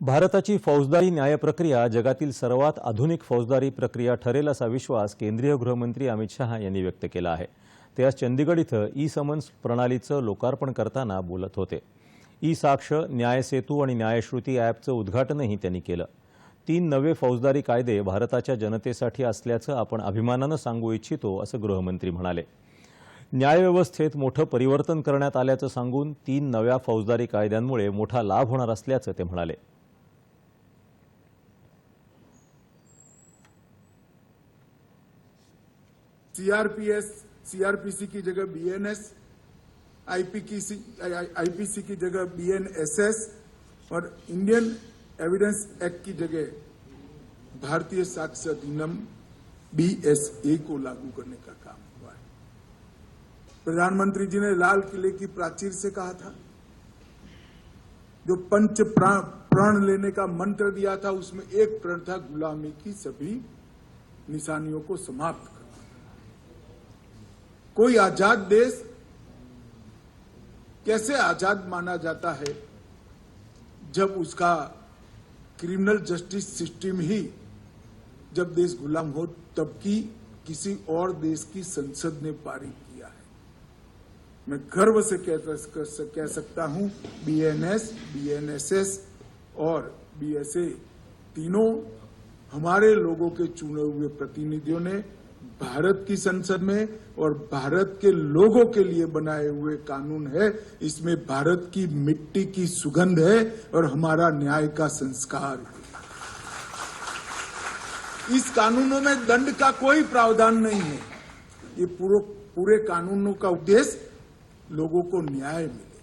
भारताची फौजदारी न्याय प्रक्रिया जगातील सर्वात आधुनिक फौजदारी प्रक्रिया ठरेल असा विश्वास केंद्रीय गृहमंत्री अमित शहा यांनी व्यक्त केला आहे. ते आज चंदीगड इथं ई समन्स प्रणालीचं लोकार्पण करताना बोलत होते. ई साक्ष न्याय सेतू आणि न्यायश्रुती ॲपचं उद्घाटनही त्यांनी केलं. तीन नवे फौजदारी कायदे भारताच्या जनतेसाठी असल्याचं आपण अभिमानानं सांगू इच्छितो असं गृहमंत्री म्हणाले. न्यायव्यवस्थेत मोठं परिवर्तन करण्यात आल्याचं सांगून तीन नव्या फौजदारी कायद्यांमुळे मोठा लाभ होणार असल्याचं ते म्हणाले. सीआरपीएस सीआरपीसी की जगह बीएनएस आईपी आईपीसी की जगह बीएनएसएस और इंडियन एविडेंस एक्ट की जगह भारतीय साक्ष्य अधिनियम बीएसए को लागू करने का काम हुआ है। प्रधानमंत्री जी ने लाल किले की प्राचीर से कहा था, जो पंच प्रा- प्रण लेने का मंत्र दिया था, उसमें एक प्रण था, गुलामी की सभी निशानियों को समाप्त कोई आज़ाद देश कैसे आज़ाद माना जाता है जब उसका क्रिमिनल जस्टिस सिस्टम ही जब देश गुलाम हो तब की किसी और देश की संसद ने पारित किया है। मैं गर्व से कह, सकता हूँ बीएनएस बीएनएसएस और बीएसए तीनों हमारे लोगों के चुने हुए प्रतिनिधियों ने भारत की संसद में और भारत के लोगों के लिए बनाए हुए कानून है। इसमें भारत की मिट्टी की सुगंध है और हमारा न्याय का संस्कार इस कानूनों में दंड का कोई प्रावधान नहीं है। ये पूरे कानूनों का उद्देश्य लोगों को न्याय मिले।